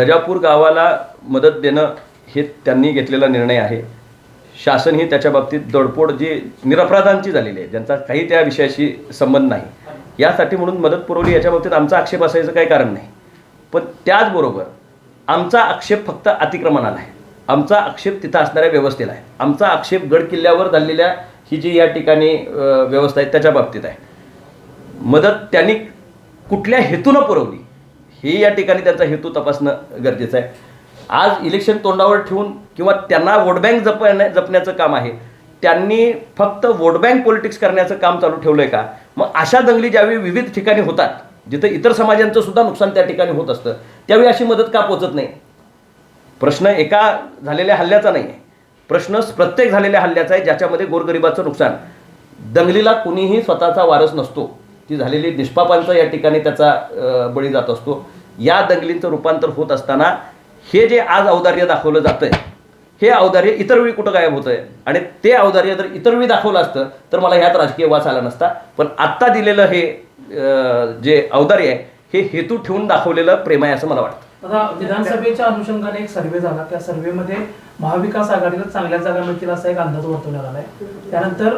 गजापूर गावाला मदत देणं हे त्यांनी घेतलेला निर्णय आहे. शासन ही त्याच्या बाबतीत दडपोड जी निरपराधांची झालेली आहे ज्यांचा काही त्या विषयाशी संबंध नाही. यासाठी म्हणून मदत पुरवली याच्या बाबतीत आमचा आक्षेप असायचं काही कारण नाही. पण त्याचबरोबर आमचा आक्षेप फक्त अतिक्रमणाला आहे. आमचा आक्षेप तिथं असणाऱ्या व्यवस्थेला आहे. आमचा आक्षेप गड किल्ल्यावर झालेल्या ही जी या ठिकाणी व्यवस्था आहे त्याच्या बाबतीत आहे. मदत त्यांनी कुठल्या हेतूनं पुरवली? हे या ठिकाणी त्यांचा हेतू तपासणं गरजेचं आहे. आज इलेक्शन तोंडावर ठेवून किंवा त्यांना वोट बँक जपण्या जपण्याचं काम आहे. त्यांनी फक्त वोट बँक पॉलिटिक्स करण्याचं काम चालू ठेवलं आहे का? मग अशा दंगली ज्यावेळी विविध ठिकाणी होतात जिथं इतर समाजांचं सुद्धा नुकसान त्या ठिकाणी होत असतं त्यावेळी अशी मदत का पोचत नाही? प्रश्न एका झालेल्या हल्ल्याचा नाही आहे प्रश्न प्रत्येक झालेल्या हल्ल्याचा आहे ज्याच्यामध्ये गोरगरिबाचं नुकसान. दंगलीला कुणीही स्वतःचा वारस नसतो. ती झालेली निष्पापांचा या ठिकाणी त्याचा बळी जात असतो. या दंगलींचं रूपांतर होत असताना हे जे आज औदार्य दाखवलं जातंय हे औदार्य इतर वेळी कुठं गायब होतंय? आणि ते औदार्य जर इतर वेळी दाखवलं असतं तर मला ह्यात राजकीय वास आला नसता. पण आत्ता दिलेलं हे जे औदार्य आहे हे हेतू ठेवून दाखवलेलं प्रेम आहे असं मला वाटतं. आता विधानसभेच्या अनुषंगाने एक सर्वे झाला. त्या सर्वेमध्ये महाविकास आघाडीला चांगल्या जागा मिळतील असा एक अंदाज वर्तवण्यात आहे त्यानंतर